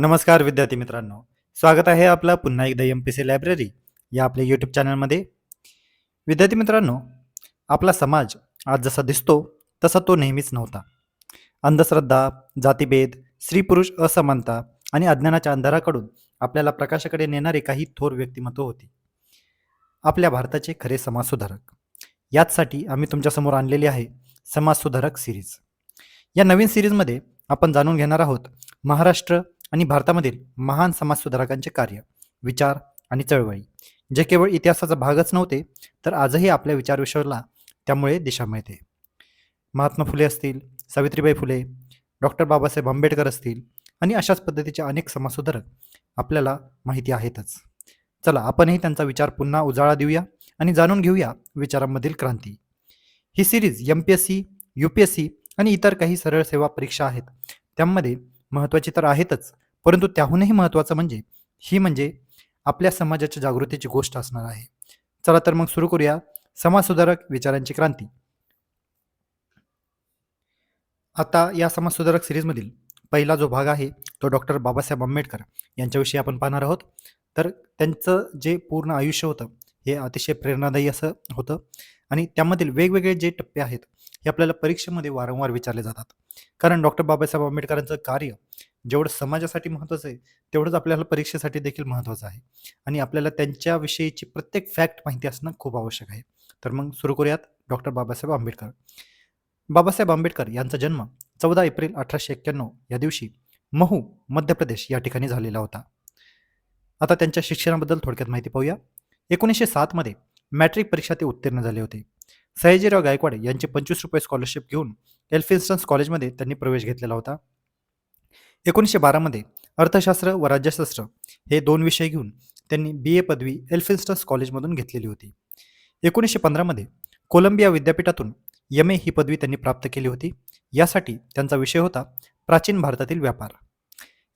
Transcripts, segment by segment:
नमस्कार विद्यार्थी मित्रांनो. स्वागत आहे आपलं पुन्हा एकदा एम पी सी लायब्ररी या आपल्या यूट्यूब चॅनलमध्ये विद्यार्थी मित्रांनो आपला समाज आज जसा दिसतो तसा तो नेहमीच नव्हता. अंधश्रद्धा जातीभेद स्त्री पुरुष असमानता आणि अज्ञानाच्या अंधाराकडून आपल्याला प्रकाशाकडे नेणारे काही थोर व्यक्तिमत्व होते. आपल्या भारताचे खरे समाजसुधारक. याचसाठी आम्ही तुमच्यासमोर आणलेली आहे समाजसुधारक सिरीज या नवीन सिरीजमध्ये आपण जाणून घेणार आहोत महाराष्ट्र आणि भारतामधील महान समाजसुधारकांचे कार्य विचार आणि चळवळी जे केवळ इतिहासाचा भागच नव्हते तर आजही आपल्या विचारविश्वाला त्यामुळे दिशा मिळते. महात्मा फुले असतील सावित्रीबाई फुले डॉक्टर बाबासाहेब आंबेडकर असतील आणि अशाच पद्धतीचे अनेक समाजसुधारक आपल्याला माहिती आहेतच. चला आपणही त्यांचा विचार पुन्हा उजाळा देऊया आणि जाणून घेऊया विचारांमधील क्रांती. ही series M P S C U P S C आणि इतर काही सरळ सेवा परीक्षा आहेत त्यामध्ये महत्त्वाची तर आहेतच. परंतु त्याहूनही महत्त्वाचं म्हणजे ही म्हणजे आपल्या समाजाच्या जागृतीची गोष्ट असणार आहे. चला तर मग सुरू करूया समाजसुधारक विचारांची क्रांती. आता या समाजसुधारक सिरीजमधील पहिला जो भाग आहे तो डॉक्टर बाबासाहेब आंबेडकर यांच्याविषयी आपण पाहणार आहोत. तर त्यांचं जे पूर्ण आयुष्य होतं हे अतिशय प्रेरणादायी असं होतं. आणि त्यामधील वेगवेगळे जे टप्पे आहेत हे आपल्याला परीक्षेमध्ये वारंवार विचारले जातात. कारण डॉक्टर बाबासाहेब आंबेडकरांचं कार्य जेवढं समाजासाठी महत्त्वाचं आहे तेवढंच आपल्याला परीक्षेसाठी देखील महत्त्वाचं आहे. आणि आपल्याला त्यांच्याविषयीची प्रत्येक फॅक्ट माहिती असणं खूप आवश्यक आहे. तर मग सुरू करूयात डॉक्टर बाबासाहेब आंबेडकर. बाबासाहेब आंबेडकर यांचा जन्म चौदा एप्रिल अठराशे एक्क्याण्णव या दिवशी महू मध्य प्रदेश या ठिकाणी झालेला होता. आता त्यांच्या शिक्षणाबद्दल थोडक्यात माहिती पाहूया. एकोणीसशे सातमध्ये मॅट्रिक परीक्षा ते उत्तीर्ण झाले होते. सयाजीराव गायकवाड यांचे पंचवीस रुपये स्कॉलरशिप घेऊन एल्फिन्स्टन्स कॉलेजमध्ये त्यांनी प्रवेश घेतलेला होता. एकोणीसशे बारामध्ये अर्थशास्त्र व राज्यशास्त्र हे दोन विषय घेऊन त्यांनी बी ए पदवी एल्फिन्स्टन्स कॉलेजमधून घेतलेली होती. एकोणीसशे पंधरामध्ये कोलंबिया विद्यापीठातून यम ए ही पदवी त्यांनी प्राप्त केली होती. यासाठी त्यांचा विषय होता प्राचीन भारतातील व्यापार.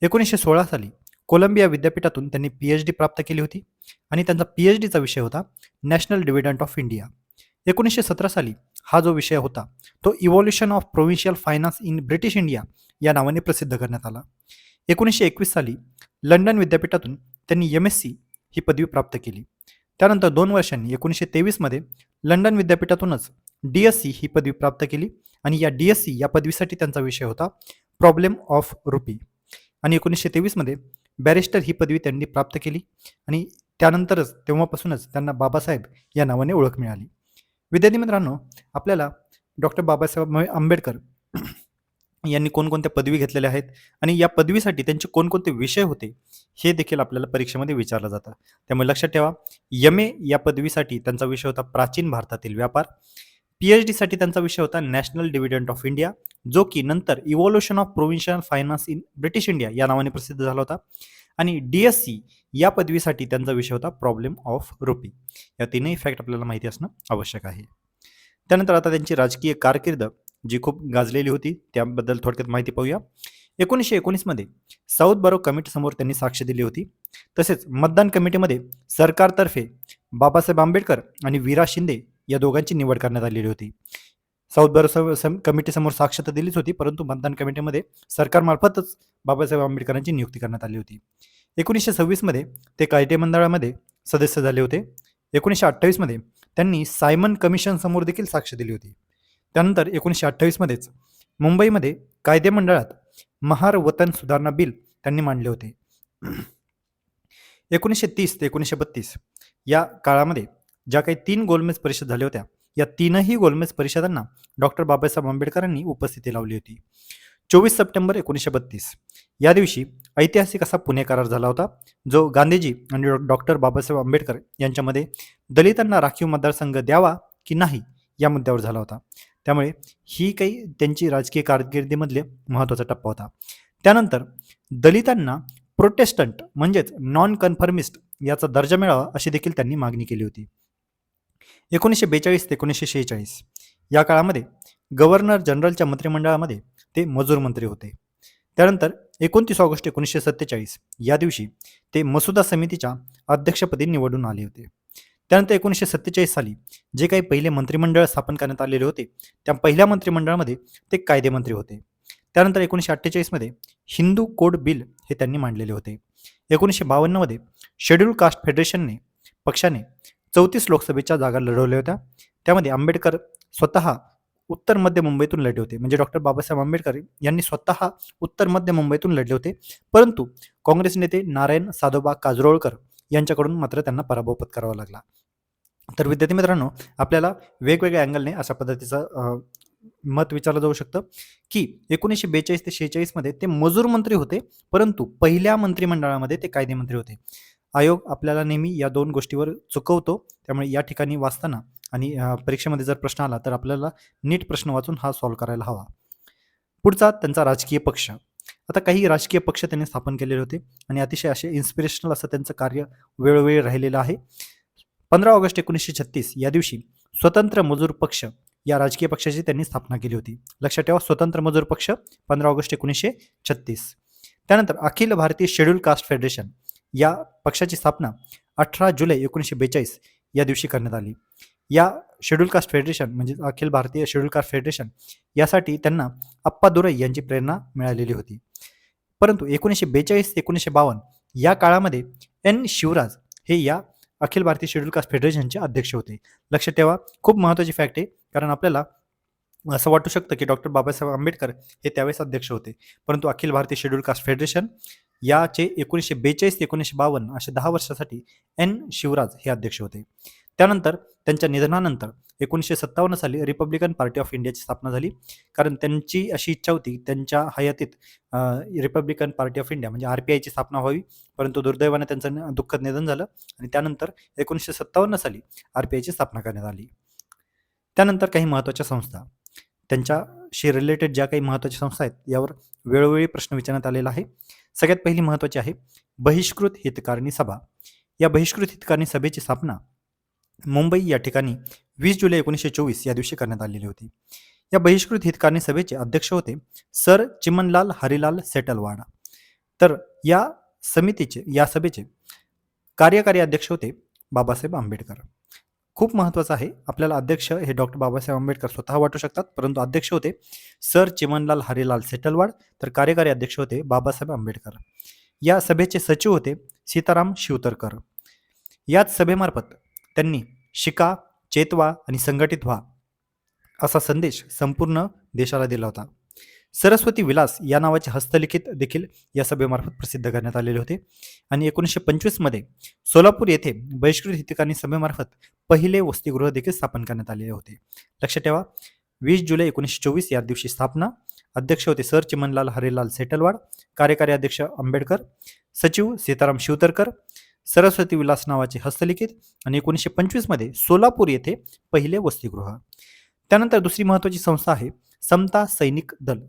एकोणीसशे सोळा साली कोलंबिया विद्यापीठातून त्यांनी पी एच डी प्राप्त केली होती आणि त्यांचा पी एच डीचा विषय होता नॅशनल डिव्हिडंट ऑफ इंडिया एकोणीसशे सतरा साली हा जो विषय होता तो evolution of provincial finance in British India या नावाने प्रसिद्ध करण्यात आला. एकोणीसशे एकवीस साली लंडन विद्यापीठातून त्यांनी एम एस सी ही पदवी प्राप्त केली. त्यानंतर दोन वर्षांनी एकोणीसशे तेवीसमध्ये लंडन विद्यापीठातूनच डी एस सी ही पदवी प्राप्त केली आणि या डी एस सी या पदवीसाठी त्यांचा विषय होता प्रॉब्लेम ऑफ रुपी आणि एकोणीसशे तेवीसमध्ये बॅरिस्टर ही पदवी त्यांनी प्राप्त केली आणि त्यानंतरच तेव्हापासूनच त्यांना बाबासाहेब या नावाने ओळख मिळाली. विद्यार्थी मित्रांनो आपल्याला डॉक्टर बाबासाहेब आंबेडकर यांनी कोणकोणत्या पदवी घेतलेल्या आहेत आणि या पदवीसाठी त्यांचे कोणकोणते विषय होते हे देखील आपल्याला परीक्षेमध्ये विचारलं जातं. त्यामुळे लक्षात ठेवा यम ए या पदवीसाठी त्यांचा विषय होता प्राचीन भारतातील व्यापार. पी एच डीसाठी त्यांचा विषय होता नॅशनल डिव्हिडंट ऑफ इंडिया जो की नंतर evolution of provincial finance in British India या नावाने प्रसिद्ध झाला होता. आणि डी एस सी या पदवीसाठी त्यांचा विषय होता प्रॉब्लेम ऑफ रुपी या तीनही फॅक्ट आपल्याला माहिती असणं आवश्यक आहे. त्यानंतर आता त्यांची राजकीय कारकीर्द जी खूप गाजलेली होती त्याबद्दल थोडक्यात माहिती पाहूया. एकोणीसशे एकोणीसमध्ये साऊथ बरो कमिटीसमोर त्यांनी साक्ष दिली होती. तसेच मतदान कमिटीमध्ये सरकारतर्फे बाबासाहेब आंबेडकर आणि वीरा शिंदे या दोघांची निवड करण्यात आलेली होती. साऊथ बरो कमिटीसमोर साक्ष तर दिलीच होती परंतु मतदान कमिटीमध्ये सरकारमार्फतच बाबासाहेब आंबेडकरांची नियुक्ती करण्यात आली होती. एकोणीसशे सव्वीसमध्ये ते कायदे मंडळामध्ये सदस्य झाले होते. एकोणीसशे अठ्ठावीसमध्ये त्यांनी सायमन कमिशन समोर देखील साक्ष दिली होती. त्यानंतर एकोणीसशे अठ्ठावीसमध्येच मुंबईमध्ये कायदे मंडळात महार वतन सुधारणा बिल त्यांनी मांडले होते. एकोणीसशे तीस ते एकोणीसशे बत्तीस या काळामध्ये ज्या काही तीन गोलमेज परिषद झाल्या होत्या या तीनही गोलमेज परिषदांना डॉक्टर बाबासाहेब आंबेडकरांनी उपस्थिती लावली होती. चोवीस सप्टेंबर एकोणीसशे बत्तीस. या दिवशी ऐतिहासिक असा पुणे करार झाला होता जो गांधीजी आणि डॉक्टर बाबासाहेब आंबेडकर यांच्यामध्ये दलितांना राखीव मतदारसंघ द्यावा की नाही या मुद्द्यावर झाला होता. त्यामुळे ही काही त्यांची राजकीय कारकिर्दीमधले महत्त्वाचा टप्पा होता. त्यानंतर दलितांना प्रोटेस्टंट म्हणजेच नॉन कन्फर्मिस्ट याचा दर्जा मिळावा अशी देखील त्यांनी मागणी केली होती. एकोणीसशे बेचाळीस ते एकोणीसशे शेहेचाळीस. या काळामध्ये गव्हर्नर जनरलच्या मंत्रिमंडळामध्ये ते मजूर मंत्री होते. त्यानंतर एकोणतीस ऑगस्ट एकोणीसशे सत्तेचाळीस या दिवशी ते मसुदा समितीच्या अध्यक्षपदी निवडून आले होते. त्यानंतर एकोणीसशे सत्तेचाळीस साली जे काही पहिले मंत्रिमंडळ स्थापन करण्यात आलेले होते त्या पहिल्या मंत्रिमंडळामध्ये ते कायदेमंत्री होते. त्यानंतर एकोणीसशे अठ्ठेचाळीसमध्ये हिंदू कोड बिल हे त्यांनी मांडलेले होते. एकोणीसशे बावन्नमध्ये शेड्यूल कास्ट फेडरेशनने पक्षाने चौतीस लोकसभेच्या जागा लढवल्या होत्या. त्यामध्ये आंबेडकर स्वतः उत्तर मध्य मुंबईतून लढले होते. म्हणजे डॉक्टर बाबासाहेब आंबेडकर यांनी स्वतः उत्तर मध्य मुंबईतून लढले होते. परंतु काँग्रेस नेते नारायण साधोबा काजरोळकर यांच्याकडून मात्र त्यांना पराभव पत्करावा लागला. तर विद्यार्थी मित्रांनो आपल्याला वेगवेगळ्या अँगलने अशा पद्धतीचं मत विचारलं जाऊ शकतं की एकोणीसशे बेचाळीस ते शेहेचाळीसमध्ये ते मजूर मंत्री होते परंतु पहिल्या मंत्रिमंडळामध्ये ते कायदेमंत्री होते. आयोग आपल्याला नेहमी या दोन गोष्टीवर चुकवतो. त्यामुळे या ठिकाणी वाचताना आणि परीक्षेमध्ये जर प्रश्न आला तर आपल्याला नीट प्रश्न वाचून हा सॉल्व्ह करायला हवा. पुढचा त्यांचा राजकीय पक्ष. आता काही राजकीय पक्ष त्यांनी स्थापन केलेले होते आणि अतिशय असे इन्स्पिरेशनल असं त्यांचं कार्य वेळोवेळी राहिलेलं आहे. पंधरा ऑगस्ट एकोणीसशे छत्तीस या दिवशी स्वतंत्र मजूर पक्ष या राजकीय पक्षाची त्यांनी स्थापना केली होती. लक्षात ठेवा स्वतंत्र मजूर पक्ष पंधरा ऑगस्ट एकोणीसशे छत्तीस. त्यानंतर Akhil Bharatiya schedule caste federation या पक्षाची स्थापना अठरा जुलै एकोणीसशे बेचाळीस या दिवशी करण्यात आली. या शेड्यूल कास्ट फेडरेशन म्हणजे Akhil Bharatiya schedule caste federation यासाठी त्यांना अप्पा दुरई यांची प्रेरणा मिळालेली होती. परंतु एकोणीसशे बेचाळीस ते एकोणीसशे बावन्न या काळामध्ये एन. शिवराज हे या अखिल भारतीय शेड्यूल कास्ट फेडरेशनचे अध्यक्ष होते. लक्ष ठेवा खूप महत्त्वाची फॅक्ट आहे कारण आपल्याला असं वाटू शकतं की डॉक्टर बाबासाहेब आंबेडकर हे त्यावेळेस अध्यक्ष होते. परंतु Akhil Bharatiya schedule caste federation याचे एकोणीसशे बेचाळीस ते एकोणीसशे बावन्न असे दहा वर्षासाठी एन. शिवराज हे अध्यक्ष होते. त्यानंतर त्यांच्या निधनानंतर एकोणीसशे सत्तावन्न साली रिपब्लिकन पार्टी ऑफ इंडियाची स्थापना झाली. कारण त्यांची अशी इच्छा होती त्यांच्या हयातीत रिपब्लिकन पार्टी ऑफ इंडिया म्हणजे आर पी आयची स्थापना व्हावी. परंतु दुर्दैवाने त्यांचं दुःखद निधन झालं आणि त्यानंतर एकोणीसशे सत्तावन्न साली आर पी आयची स्थापना करण्यात आली. त्यानंतर काही महत्त्वाच्या संस्था. त्यांच्याशी रिलेटेड ज्या काही महत्त्वाच्या संस्था आहेत यावर वेळोवेळी प्रश्न विचारण्यात आलेला आहे. सगळ्यात पहिली महत्त्वाची आहे बहिष्कृत हितकारणी सभा. या बहिष्कृत हितकारणी सभेची स्थापना मुंबई या ठिकाणी वीस जुलै एकोणीसशे चोवीस या दिवशी करण्यात आलेली होती. या बहिष्कृत हितकारणी सभेचे अध्यक्ष होते सर चिमनलाल हरिलाल सेटलवाडा. तर या समितीचे या सभेचे कार्यकारी अध्यक्ष होते बाबासाहेब आंबेडकर. खूप महत्त्वाचं आहे. आपल्याला अध्यक्ष हे डॉक्टर बाबासाहेब आंबेडकर स्वतः वाटू शकतात. परंतु अध्यक्ष होते सर चिमनलाल हरिलाल सेटलवाड तर कार्यकारी अध्यक्ष होते बाबासाहेब आंबेडकर. या सभेचे सचिव होते सीताराम शिवतरकर. याच सभेमार्फत त्यांनी शिका चेतवा आणि संघटित व्हा असा संदेश संपूर्ण देशाला दिला होता. सरस्वती विलास या नावाचे हस्तलिखित देखील या सभेमार्फत प्रसिद्ध करण्यात आलेले होते. आणि एकोणीसशे पंचवीसमध्ये सोलापूर येथे बहिष्कृत हितकांनी सभेमार्फत पहिले वसतिगृह देखील स्थापन करण्यात आलेले होते. लक्षात ठेवा वीस जुलै एकोणीसशे चोवीस या दिवशी स्थापना अध्यक्ष होते सर चिमनलाल हरिलाल सेटलवाड कार्यकारी अध्यक्ष आंबेडकर सचिव सीताराम शिवतरकर सरस्वती विलास नावाचे हस्तलिखित आणि एकोणीसशे पंचवीसमध्ये सोलापूर येथे पहिले वसतिगृह. त्यानंतर दुसरी महत्त्वाची संस्था आहे समता सैनिक दल.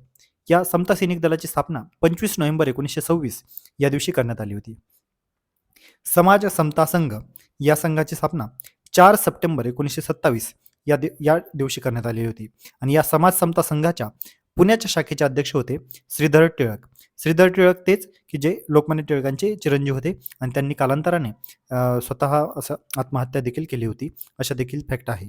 या समता सैनिक दलाची स्थापना पंचवीस नोव्हेंबर एकोणीसशे सव्वीस या दिवशी करण्यात आली होती. समाज समता संघ या संघाची स्थापना चार सप्टेंबर एकोणीसशे सत्तावीस या दि या दिवशी करण्यात आली होती. आणि या समाज समता संघाच्या पुण्याच्या शाखेचे अध्यक्ष होते श्रीधर टिळक. श्रीधर टिळक तेच की जे लोकमान्य टिळकांचे चिरंजीव होते आणि त्यांनी कालांतराने स्वतः असं आत्महत्या देखील केली होती. अशा देखील फॅक्ट आहे.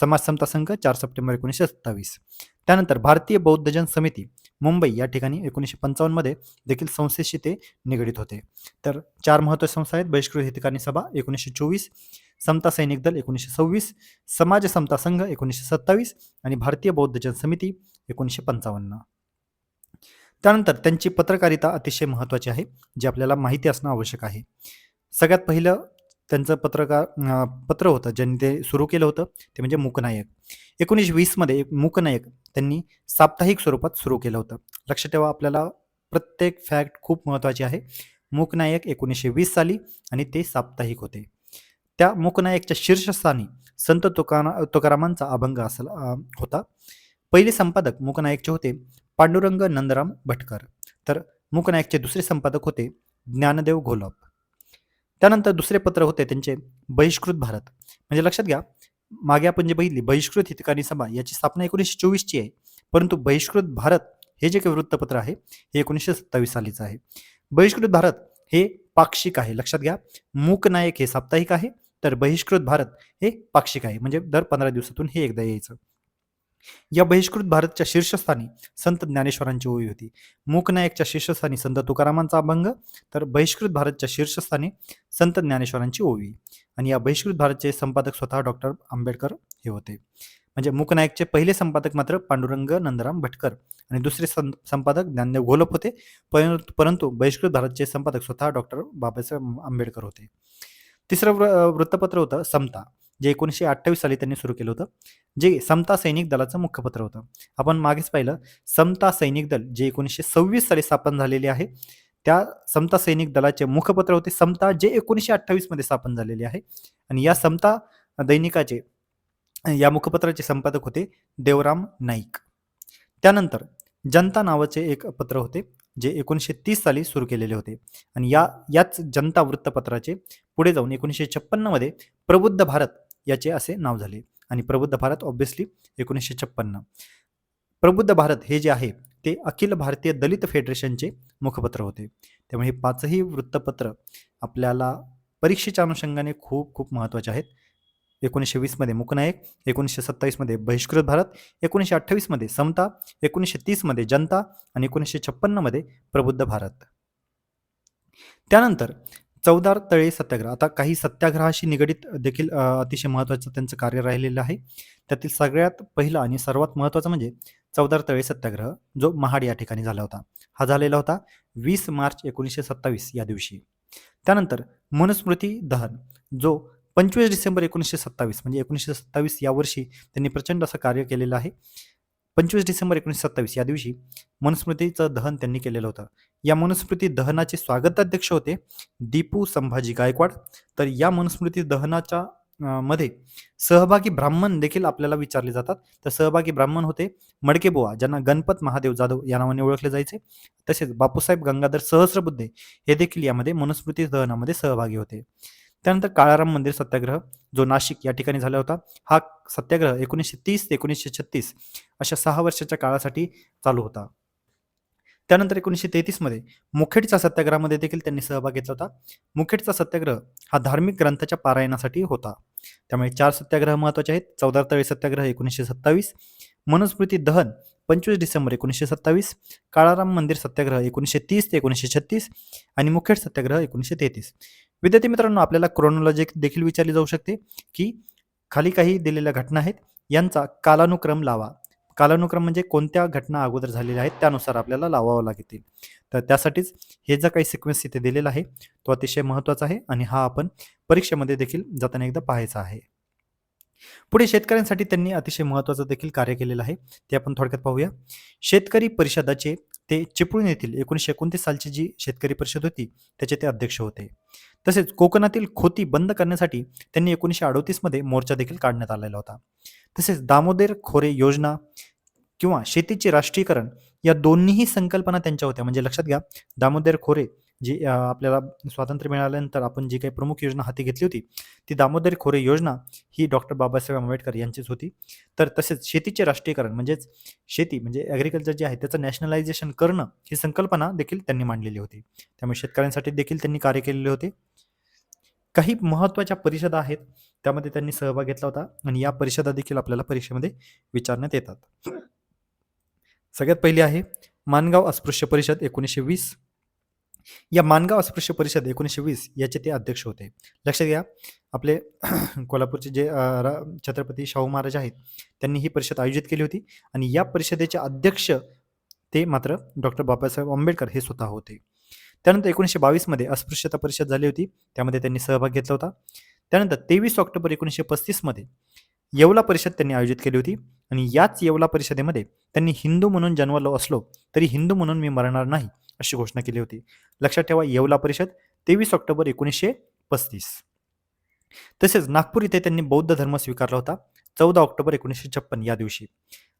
समाज समता संघ चार सप्टेंबर एकोणीसशे सत्तावीस. त्यानंतर भारतीय बौद्धजन समिती मुंबई या ठिकाणी एकोणीसशे पंचावन्नमध्ये देखील संस्थेशी ते निगडीत होते. तर चार महत्त्वाच्या संस्था आहेत. बहिष्कृत हितकारी सभा एकोणीसशे चोवीस समता सैनिक दल एकोणीसशे सव्वीस समाज समता संघ एकोणीसशे सत्तावीस आणि भारतीय बौद्धजन समिती एकोणीसशे पंचावन्न. त्यानंतर त्यांची पत्रकारिता अतिशय महत्त्वाची आहे जी आपल्याला माहिती असणं आवश्यक आहे. सगळ्यात पहिलं त्यांचं पत्रकार पत्र होतं ज्यांनी ते सुरू केलं होतं ते म्हणजे मूकनायक. एकोणीसशे वीसमध्ये एक मूकनायक त्यांनी साप्ताहिक स्वरूपात सुरू केलं होतं. लक्षात ठेवा आपल्याला प्रत्येक फॅक्ट खूप महत्त्वाची आहे. मूकनायक एकोणीसशे वीस साली आणि ते साप्ताहिक होते. त्या मूकनायकच्या शीर्षस्थानी संत तुकारा तुकारामांचा अभंग असला होता. पहिले संपादक मूकनायकचे होते पांडुरंग नंदराम भटकर. तर मूकनायकचे दुसरे संपादक होते ज्ञानदेव घोलप. त्यानंतर दुसरे पत्र होते त्यांचे बहिष्कृत भारत. म्हणजे लक्षात घ्या मागे आपण जे बघितली बहिष्कृत हितकारी सभा याची स्थापना एकोणीसशे चोवीसची आहे. परंतु बहिष्कृत भारत हे जे काही वृत्तपत्र आहे हे एकोणीसशे सत्तावीस सालीचं आहे. बहिष्कृत भारत हे पाक्षिक आहे. लक्षात घ्या मूकनायक हे साप्ताहिक आहे तर बहिष्कृत भारत हे पाक्षिक आहे. म्हणजे दर पंधरा दिवसातून हे एकदा यायचं. या बहिष्कृत भारतच्या शीर्षस्थानी संत ज्ञानेश्वरांची ओवी होती. मूकनायकच्या शीर्षस्थानी संत तुकारामांचा अभंग तर बहिष्कृत भारतच्या शीर्षस्थानी संत ज्ञानेश्वरांची ओवी आणि या बहिष्कृत भारतचे संपादक स्वतः डॉक्टर आंबेडकर हे होते. म्हणजे मुकनायकचे पहिले संपादक मात्र पांडुरंग नंदराम भटकर आणि दुसरे सं संपादक ज्ञानदेव घोलप होते. परंतु परंतु बहिष्कृत भारतचे संपादक स्वतः डॉक्टर बाबासाहेब आंबेडकर होते. तिसरं वृ वृत्तपत्र होतं समता जे एकोणीसशे अठ्ठावीस साली त्यांनी सुरू केलं होतं. जे समता सैनिक दलाचं मुखपत्र होतं. आपण मागेच पाहिलं समता सैनिक दल जे एकोणीसशे सव्वीस साली स्थापन झालेले आहे त्या समता सैनिक दलाचे मुखपत्र होते. समता जे एकोणीसशे अठ्ठावीसमध्ये स्थापन झालेले आहे. आणि या समता दैनिकाचे या मुखपत्राचे संपादक होते देवराम नाईक. त्यानंतर जनता नावाचे एक पत्र होते जे एकोणीसशे तीस साली सुरू केलेले होते. आणि या याच जनता वृत्तपत्राचे पुढे जाऊन एकोणीसशे छप्पन्नमध्ये प्रबुद्ध भारत याचे असे नाव झाले. आणि प्रबुद्ध भारत ऑब्व्हियसली एकोणीसशे छप्पन्न. प्रबुद्ध भारत हे जे आहे ते अखिल भारतीय दलित फेडरेशनचे मुखपत्र होते. त्यामुळे हे पाचही वृत्तपत्र आपल्याला परीक्षेच्या अनुषंगाने खूप खूप महत्त्वाचे आहेत. एकोणीसशे वीसमध्ये मुकनायक एकोणीसशे सत्तावीसमध्ये बहिष्कृत भारत एकोणीसशे अठ्ठावीसमध्ये समता एकोणीसशे तीसमध्ये जनता आणि एकोणीसशे छप्पन्नमध्ये प्रबुद्ध भारत. त्यानंतर चौदार तळे सत्याग्रह. आता काही सत्याग्रहाशी निगडित देखील अतिशय महत्त्वाचं त्यांचं कार्य राहिलेलं आहे. त्यातील सगळ्यात पहिलं आणि सर्वात महत्त्वाचं म्हणजे चौदार तळे सत्याग्रह जो महाड या ठिकाणी झाला होता. हा झालेला होता वीस मार्च एकोणीसशे सत्तावीस या दिवशी. त्यानंतर मनुस्मृती दहन जो पंचवीस डिसेंबर एकोणीसशे सत्तावीस म्हणजे एकोणीसशे सत्तावीस या वर्षी त्यांनी प्रचंड असं कार्य केलेलं आहे. पंचवीस डिसेंबर एकोणीसशे सत्तावीस या दिवशी मनुस्मृतीचं दहन त्यांनी केलेलं होतं. या मनुस्मृती दहनाचे स्वागताध्यक्ष होते दीपू संभाजी गायकवाड. तर या मनुस्मृती दहनाच्या मध्ये. सहभागी ब्राह्मण देखील आपल्याला विचारले जातात. तर सहभागी ब्राह्मण होते मडकेबुवा ज्यांना गणपत महादेव जाधव या नावाने ओळखले जायचे. तसेच बापूसाहेब गंगाधर सहस्रबुद्धे हे देखील यामध्ये मनुस्मृती दहनामध्ये सहभागी होते. त्यानंतर काळाराम मंदिर सत्याग्रह जो नाशिक या ठिकाणी झाला होता हा सत्याग्रह एकोणीसशे तीस ते एकोणीसशे छत्तीस अशा सहा वर्षाच्या काळासाठी चालू होता. त्यानंतर एकोणीसशे तेहतीसमध्ये मुखेडच्या सत्याग्रहामध्ये देखील त्यांनी सहभाग घेतला होता. मुखेडचा सत्याग्रह हा धार्मिक ग्रंथाच्या पारायणासाठी होता. त्यामुळे चार सत्याग्रह महत्त्वाचे आहेत. चौदा तळे सत्याग्रह एकोणीसशे सत्तावीस. मनुस्मृती दहन पंचवीस डिसेंबर एकोणीसशे सत्तावीस. काळाराम मंदिर सत्याग्रह एकोणीसशे तीस ते एकोणीसशे छत्तीस. आणि मुखेड सत्याग्रह एकोणीसशे तेहतीस. विद्यार्थी मित्रांनो आपल्याला क्रोनॉलॉजी देखील विचारली जाऊ शकते की खाली काही दिलेल्या घटना आहेत. यांचा कालानुक्रम लावा. कालानुक्रम म्हणजे कोणत्या घटना अगोदर झालेल्या आहेत त्यानुसार आपल्याला लावावं लागतील. तर त्यासाठीच हे जो काही सिक्वेन्स इथे दिलेला आहे तो अतिशय महत्त्वाचा आहे आणि हा आपण परीक्षेमध्ये देखील जाताना एकदा पाहायचा आहे. पुढे शेतकऱ्यांसाठी त्यांनी अतिशय महत्त्वाचं देखील कार्य केलेलं आहे ते आपण थोडक्यात पाहूया. शेतकरी परिषदाचे ते चिपळूण येथील एकोणीसशे एकोणतीस सालची जी शेतकरी परिषद होती त्याचे ते अध्यक्ष होते. तसेच कोकणातील खोती बंद करण्यासाठी त्यांनी एकोणीसशे अडोतीसमध्ये मोर्चा देखील काढण्यात आलेला होता. तसेच दामोदर खोरे योजना किंवा शेतीचे राष्ट्रीयकरण या दोन्हीही संकल्पना त्यांच्या होत्या. म्हणजे लक्षात घ्या दामोदर खोरे जी आपल्याला स्वातंत्र्य मिळाल्यानंतर आपण जी काही प्रमुख योजना हाती घेतली होती ती दामोदर खोरे योजना ही डॉक्टर बाबासाहेब आंबेडकर यांचीच होती. तर तसेच शेतीचे राष्ट्रीयकरण म्हणजेच शेती म्हणजे ॲग्रिकल्चर जे आहे त्याचं नॅशनलायझेशन करणं ही संकल्पना देखील त्यांनी मांडलेली होती. त्यामुळे शेतकऱ्यांसाठी देखील त्यांनी कार्य केलेले होते. काही महत्त्वाच्या परिषदा आहेत त्यामध्ये त्यांनी सहभाग घेतला होता आणि या परिषदा देखील आपल्याला परीक्षेमध्ये विचारण्यात येतात. सगळ्यात पहिली आहे मानगाव अस्पृश्य परिषद एकोणीसशे वीस. या मानगाव अस्पृश्य परिषद एकोणीसशे वीस याचे ते अध्यक्ष होते. लक्षात घ्या आपले कोल्हापूरचे जे रा- छत्रपती शाहू महाराज आहेत त्यांनी ही परिषद आयोजित केली होती आणि या परिषदेचे अध्यक्ष ते मात्र डॉक्टर बाबासाहेब आंबेडकर हे स्वतः होते. त्यानंतर एकोणीसशे बावीसमध्ये अस्पृश्यता परिषद झाली होती त्यामध्ये त्यांनी सहभाग घेतला होता. त्यानंतर तेवीस ऑक्टोबर एकोणीसशे पस्तीसमध्ये येवला परिषद त्यांनी आयोजित केली होती. आणि याच येवला परिषदेमध्ये त्यांनी हिंदू म्हणून जन्मलो असलो तरी हिंदू म्हणून मी मरणार नाही अशी घोषणा केली होती. लक्षात ठेवा येवला परिषद तेवीस ऑक्टोबर एकोणीसशे पस्तीस. तसेच नागपूर इथे त्यांनी बौद्ध धर्म स्वीकारला होता चौदा ऑक्टोबर एकोणीसशे छप्पन या दिवशी.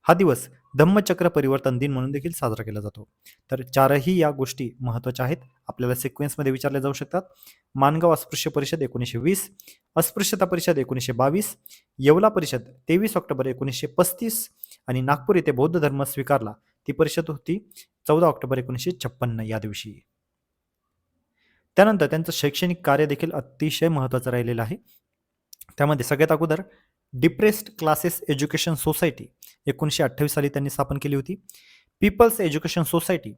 हा दिवस धम्मचक्र परिवर्तन दिन म्हणून देखील साजरा केला जातो. तर चारही या गोष्टी महत्त्वाच्या आहेत. आपल्याला सिक्वेन्समध्ये विचारल्या जाऊ शकतात. मानगाव अस्पृश्य परिषद एकोणीसशे वीस अस्पृश्यता परिषद एकोणीसशे बावीस येवला परिषद तेवीस ऑक्टोबर एकोणीसशे पस्तीस आणि नागपूर येथे बौद्ध धर्म स्वीकारला. ती परिषद होती चौदा ऑक्टोबर एकोणीसशे छप्पन्न या दिवशी. त्यानंतर त्यांचं शैक्षणिक कार्य देखील अतिशय महत्त्वाचं राहिलेलं आहे. त्यामध्ये सगळ्यात अगोदर डिप्रेस्ड क्लासेस एज्युकेशन सोसायटी एकोणीसशे अठ्ठावीस साली त्यांनी स्थापन केली होती. पीपल्स एज्युकेशन सोसायटी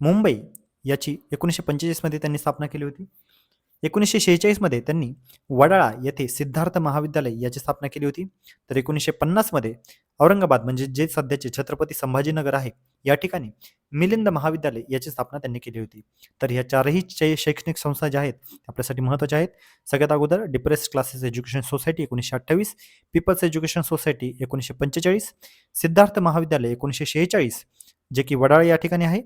मुंबई याची एकोणीसशे पंचेचाळीसमध्ये त्यांनी स्थापना केली होती. एकोणीसशे शेहेचाळीसमध्ये त्यांनी वडाळा येथे सिद्धार्थ महाविद्यालय याची स्थापना केली होती. तर एकोणीसशे पन्नासमध्ये औरंगाबाद म्हणजे जे सध्याचे छत्रपती संभाजीनगर आहे या ठिकाणी मिलिंद महाविद्यालय याची स्थापना त्यांनी केली होती. तर ह्या चारही शै- शैक्षणिक संस्था ज्या आहेत आपल्यासाठी महत्त्वाच्या आहेत. सगळ्यात अगोदर डिप्रेस क्लासेस एज्युकेशन सोसायटी एकोणीसशे अठ्ठावीस पीपल्स एज्युकेशन सोसायटी एकोणीसशे पंचेचाळीस सिद्धार्थ महाविद्यालय एकोणीसशे शेहेचाळीस जे की वडाळा या ठिकाणी आहे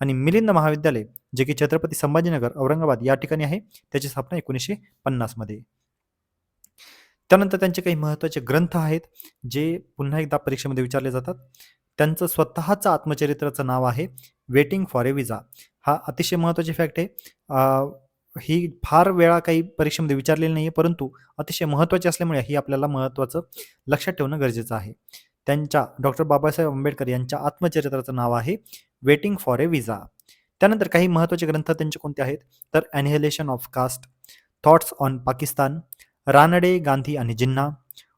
आणि मिलिंद महाविद्यालय जे की छत्रपती संभाजीनगर औरंगाबाद या ठिकाणी आहे. त्याची स्थापना एकोणीसशे पन्नासमध्ये त्यानंतर त्यांचे काही महत्त्वाचे ग्रंथ आहेत जे पुन्हा एकदा परीक्षेमध्ये विचारले जातात. त्यांचं स्वतःचं आत्मचरित्राचं नाव आहे वेटिंग फॉर ए विजा हा अतिशय महत्त्वाची फॅक्ट आहे. ही फार वेळा काही परीक्षेमध्ये विचारलेली नाही आहे परंतु अतिशय महत्त्वाची असल्यामुळे ही आपल्याला महत्त्वाचं लक्षात ठेवणं गरजेचं आहे. त्यांच्या डॉक्टर बाबासाहेब आंबेडकर यांच्या आत्मचरित्राचं नाव आहे वेटिंग फॉर ए विजा त्यानंतर काही महत्त्वाचे ग्रंथ त्यांचे कोणते आहेत? तर annihilation of caste thoughts on Pakistan Ranade Gandhi आणि Jinnah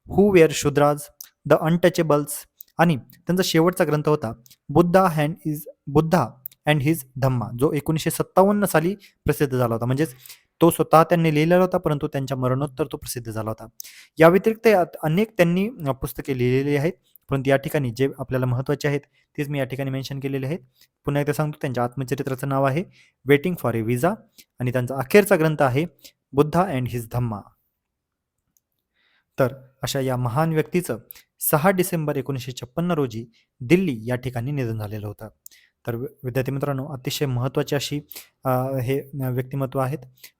who were Shudras the untouchables आणि त्यांचा शेवटचा ग्रंथ होता Buddha and his Buddha and his Dhamma जो एकोणीसशे सत्तावन्न साली प्रसिद्ध झाला होता. म्हणजेच तो स्वतः त्यांनी लिहिलेला होता परंतु त्यांच्या मरणोत्तर तो प्रसिद्ध झाला होता. या व्यतिरिक्त अनेक त्यांनी पुस्तके लिहिलेली आहेत. परंतु या ठिकाणी जे आपल्याला महत्त्वाचे आहेत तेच मी या ठिकाणी मेन्शन केलेले आहेत. पुन्हा एकदा सांगतो त्यांच्या आत्मचरित्राचं नाव आहे वेटिंग फॉर ए विजा आणि त्यांचा अखेरचा ग्रंथ आहे बुद्धा अँड हिज धम्मा तर अशा या महान व्यक्तीचं सहा डिसेंबर एकोणीसशे छप्पन्न रोजी दिल्ली या ठिकाणी निधन झालेलं होतं. तर विद्यार्थी मित्रांनो अतिशय महत्त्वाची अशी हे व्यक्तिमत्व आहेत.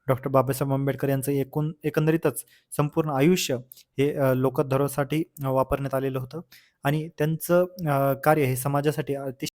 डॉक्टर बाबासाहेब आंबेडकर यांचं एकूण एकंदरीतच संपूर्ण आयुष्य हे लोकधरोसाठी वापरण्यात आलेलं होतं. आणि त्यांचं कार्य हे समाजासाठी अतिशय